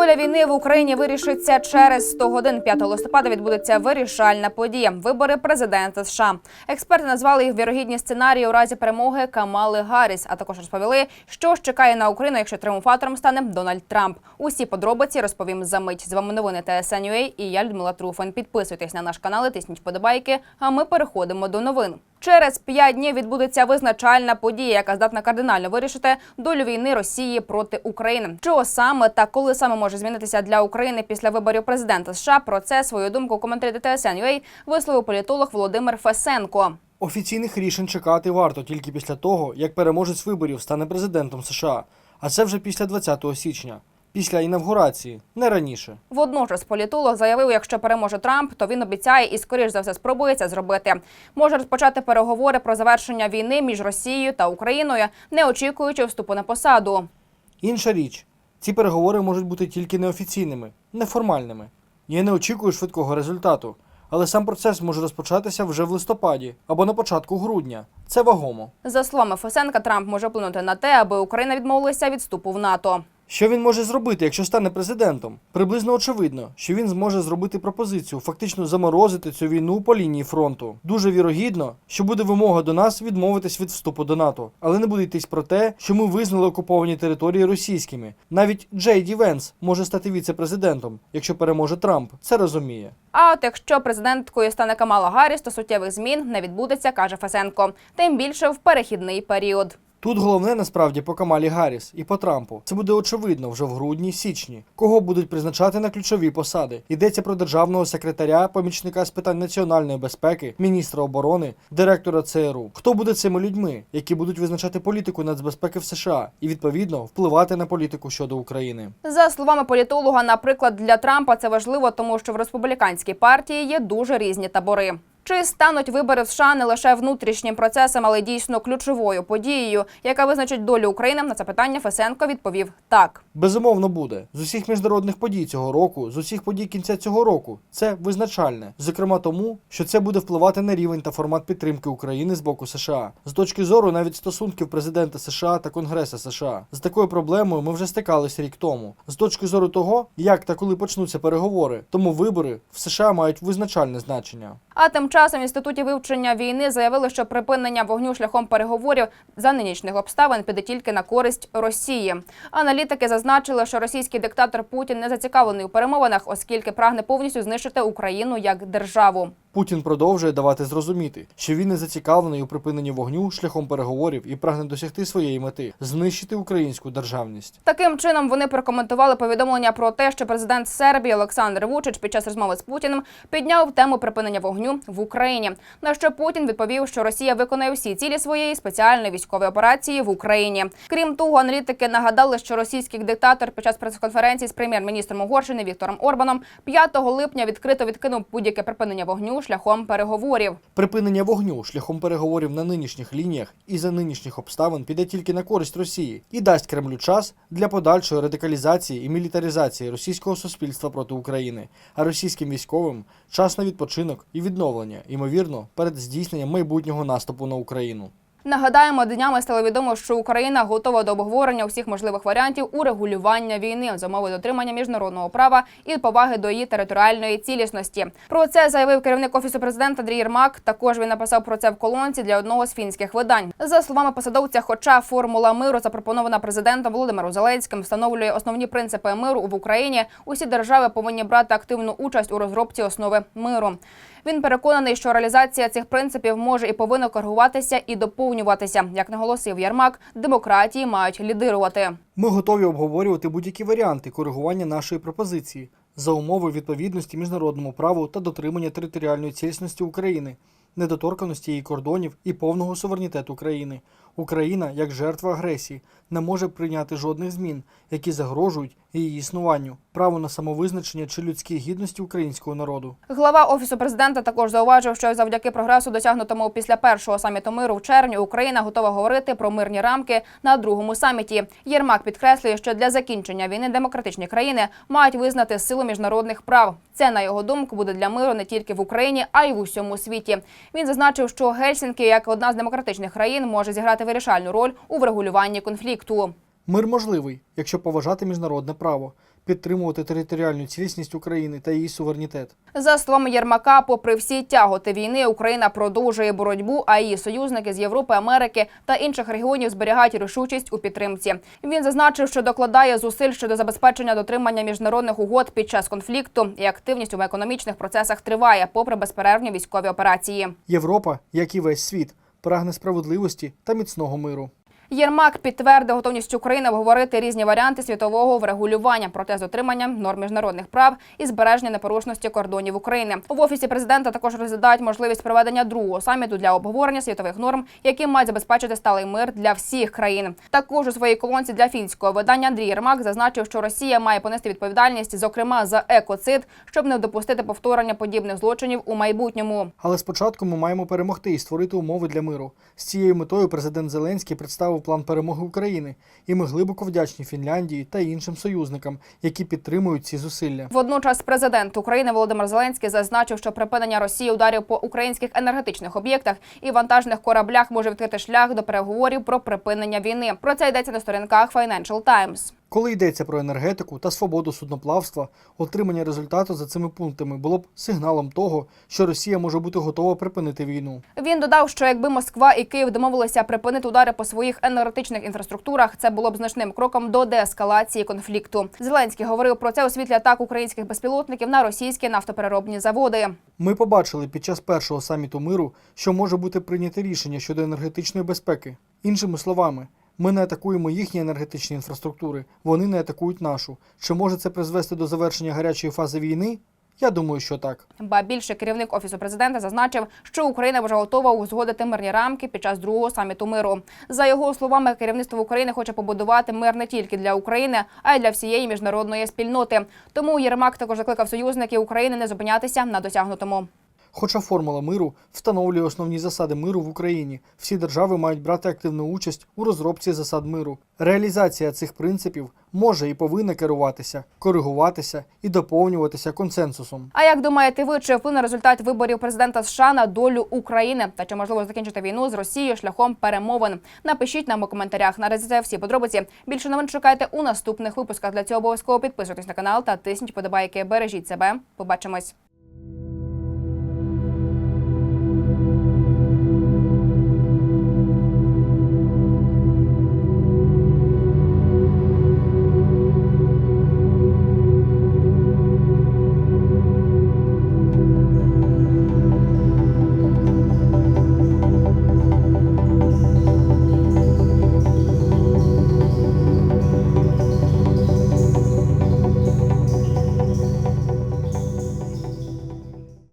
Доля війни в Україні вирішиться через 100 годин. 5 листопада відбудеться вирішальна подія вибори президента США. Експерти назвали їх вірогідні сценарії у разі перемоги Камали Гарріс, а також розповіли, що чекає на Україну, якщо тріумфатором стане Дональд Трамп. Усі подробиці розповім за мить. З вами новини ТСНЮА і я Людмила Труфан. Підписуйтесь на наш канал, тисніть вподобайки. А ми переходимо до новин. Через п'ять днів відбудеться визначальна подія, яка здатна кардинально вирішити долю війни Росії проти України. Чого саме та коли саме може змінитися для України після виборів президента США? Про це свою думку коментарі ТСН.UA висловив політолог Володимир Фесенко. Офіційних рішень чекати варто тільки після того, як переможець виборів стане президентом США. А це вже після 20 січня, після інавгурації, не раніше. Водночас політолог заявив, якщо переможе Трамп, то він обіцяє і скоріш за все спробує це зробити. Може розпочати переговори про завершення війни між Росією та Україною, не очікуючи вступу на посаду. Інша річ, ці переговори можуть бути тільки неофіційними, неформальними. Я не очікую швидкого результату, але сам процес може розпочатися вже в листопаді або на початку грудня. Це вагомо. За словами Фесенка, Трамп може вплинути на те, аби Україна відмовилася від вступу в НАТО. Що він може зробити, якщо стане президентом? Приблизно очевидно, що він зможе зробити пропозицію, фактично заморозити цю війну по лінії фронту. Дуже вірогідно, що буде вимога до нас відмовитись від вступу до НАТО, але не буде йтись про те, що ми визнали окуповані території російськими. Навіть Джей Ді Венс може стати віце-президентом, якщо переможе Трамп. Це розуміє. А от якщо президенткою стане Камала Гарріс, то суттєвих змін не відбудеться, каже Фесенко. Тим більше в перехідний період. Тут головне насправді по Камалі Гарріс і по Трампу. Це буде очевидно вже в грудні-січні. Кого будуть призначати на ключові посади? Йдеться про державного секретаря, помічника з питань національної безпеки, міністра оборони, директора ЦРУ. Хто буде цими людьми, які будуть визначати політику нацбезпеки в США і відповідно впливати на політику щодо України? За словами політолога, наприклад, для Трампа це важливо, тому що в республіканській партії є дуже різні табори. Чи стануть вибори в США не лише внутрішнім процесом, але й дійсно ключовою подією, яка визначить долю України? На це питання Фесенко відповів так. Безумовно буде з усіх міжнародних подій цього року, з усіх подій кінця цього року. Це визначальне, зокрема тому, що це буде впливати на рівень та формат підтримки України з боку США. З точки зору навіть стосунків президента США та Конгреса США. З такою проблемою ми вже стикалися рік тому. З точки зору того, як та коли почнуться переговори, тому вибори в США мають визначальне значення. А тим часом в інституті вивчення війни заявили, що припинення вогню шляхом переговорів за нинішніх обставин піде тільки на користь Росії. Аналітики зазначили, що російський диктатор Путін не зацікавлений у перемовинах, оскільки прагне повністю знищити Україну як державу. Путін продовжує давати зрозуміти, що він не зацікавлений у припиненні вогню шляхом переговорів і прагне досягти своєї мети знищити українську державність. Таким чином вони прокоментували повідомлення про те, що президент Сербії Олександр Вучич під час розмови з Путіним підняв тему припинення вогню в Україні. На що Путін відповів, що Росія виконає всі цілі своєї спеціальної військової операції в Україні. Крім того, аналітики нагадали, що російський диктатор під час прес-конференції з прем'єр-міністром Угорщини Віктором Орбаном 5 липня відкрито відкинув будь-яке припинення вогню шляхом переговорів. Припинення вогню шляхом переговорів на нинішніх лініях і за нинішніх обставин піде тільки на користь Росії і дасть Кремлю час для подальшої радикалізації і мілітаризації російського суспільства проти України, а російським військовим час на відпочинок і відновлення, ймовірно, перед здійсненням майбутнього наступу на Україну. Нагадаємо, днями стало відомо, що Україна готова до обговорення усіх можливих варіантів урегулювання війни за умови дотримання міжнародного права і поваги до її територіальної цілісності. Про це заявив керівник офісу президента Андрій Єрмак. Також він написав про це в колонці для одного з фінських видань. За словами посадовця, хоча формула миру запропонована президентом Володимиром Зеленським, встановлює основні принципи миру в Україні. Усі держави повинні брати активну участь у розробці основи миру. Він переконаний, що реалізація цих принципів може і повинна коригуватися і доповнюватися. Як наголосив Ярмак, демократії мають лідирувати. Ми готові обговорювати будь-які варіанти коригування нашої пропозиції за умови відповідності міжнародному праву та дотримання територіальної цілісності України, недоторканості її кордонів і повного суверенітету країни. Україна, як жертва агресії, не може прийняти жодних змін, які загрожують її існуванню, право на самовизначення чи людській гідності українського народу. Глава офісу президента також зауважив, що завдяки прогресу, досягнутому після першого саміту миру в червні, Україна готова говорити про мирні рамки на другому саміті. Єрмак підкреслює, що для закінчення війни демократичні країни мають визнати силу міжнародних прав. Це на його думку буде для миру не тільки в Україні, а й в усьому світі. Він зазначив, що Гельсінки, як одна з демократичних країн, може зіграти вирішальну роль у врегулюванні конфлікту. Мир можливий, якщо поважати міжнародне право. підтримувати територіальну цілісність України та її суверенітет. За словами Єрмака, попри всі тяготи війни, Україна продовжує боротьбу, а її союзники з Європи, Америки та інших регіонів зберігають рішучість у підтримці. Він зазначив, що докладає зусиль щодо забезпечення дотримання міжнародних угод під час конфлікту, і активність у економічних процесах триває, попри безперервні військові операції. Європа, як і весь світ, прагне справедливості та міцного миру. Єрмак підтвердив готовність України обговорити різні варіанти світового врегулювання проте з дотриманням норм міжнародних прав і збереження непорушності кордонів України. В офісі президента також розглядають можливість проведення другого саміту для обговорення світових норм, які мають забезпечити сталий мир для всіх країн. Також у своїй колонці для фінського видання Андрій Єрмак зазначив, що Росія має понести відповідальність, зокрема за екоцид, щоб не допустити повторення подібних злочинів у майбутньому. Але спочатку ми маємо перемогти і створити умови для миру. З цією метою президент Зеленський представив план перемоги України, і ми глибоко вдячні Фінляндії та іншим союзникам, які підтримують ці зусилля. Водночас президент України Володимир Зеленський зазначив, що припинення Росії ударів по українських енергетичних об'єктах і вантажних кораблях може відкрити шлях до переговорів про припинення війни. Про це йдеться на сторінках Financial Times. Коли йдеться про енергетику та свободу судноплавства, отримання результату за цими пунктами було б сигналом того, що Росія може бути готова припинити війну. Він додав, що якби Москва і Київ домовилися припинити удари по своїх енергетичних інфраструктурах, це було б значним кроком до деескалації конфлікту. Зеленський говорив про це у світлі атак українських безпілотників на російські нафтопереробні заводи. Ми побачили під час першого саміту миру, що може бути прийняте рішення щодо енергетичної безпеки. Іншими словами, ми не атакуємо їхні енергетичні інфраструктури, вони не атакують нашу. Чи може це призвести до завершення гарячої фази війни? Я думаю, що так. Ба більше керівник офісу президента зазначив, що Україна вже готова узгодити мирні рамки під час другого саміту миру. За його словами, керівництво України хоче побудувати мир не тільки для України, а й для всієї міжнародної спільноти. Тому Єрмак також закликав союзників України не зупинятися на досягнутому. Хоча формула миру встановлює основні засади миру в Україні, всі держави мають брати активну участь у розробці засад миру. Реалізація цих принципів може і повинна керуватися, коригуватися і доповнюватися консенсусом. А як думаєте ви, чи вплине результат виборів президента США на долю України? Та чи можливо закінчити війну з Росією шляхом перемовин? Напишіть нам у коментарях. Наразі це всі подробиці. Більше новин шукайте у наступних випусках. Для цього обов'язково підписуйтесь на канал та тисніть подобайки. Бережіть себе. Побачимось.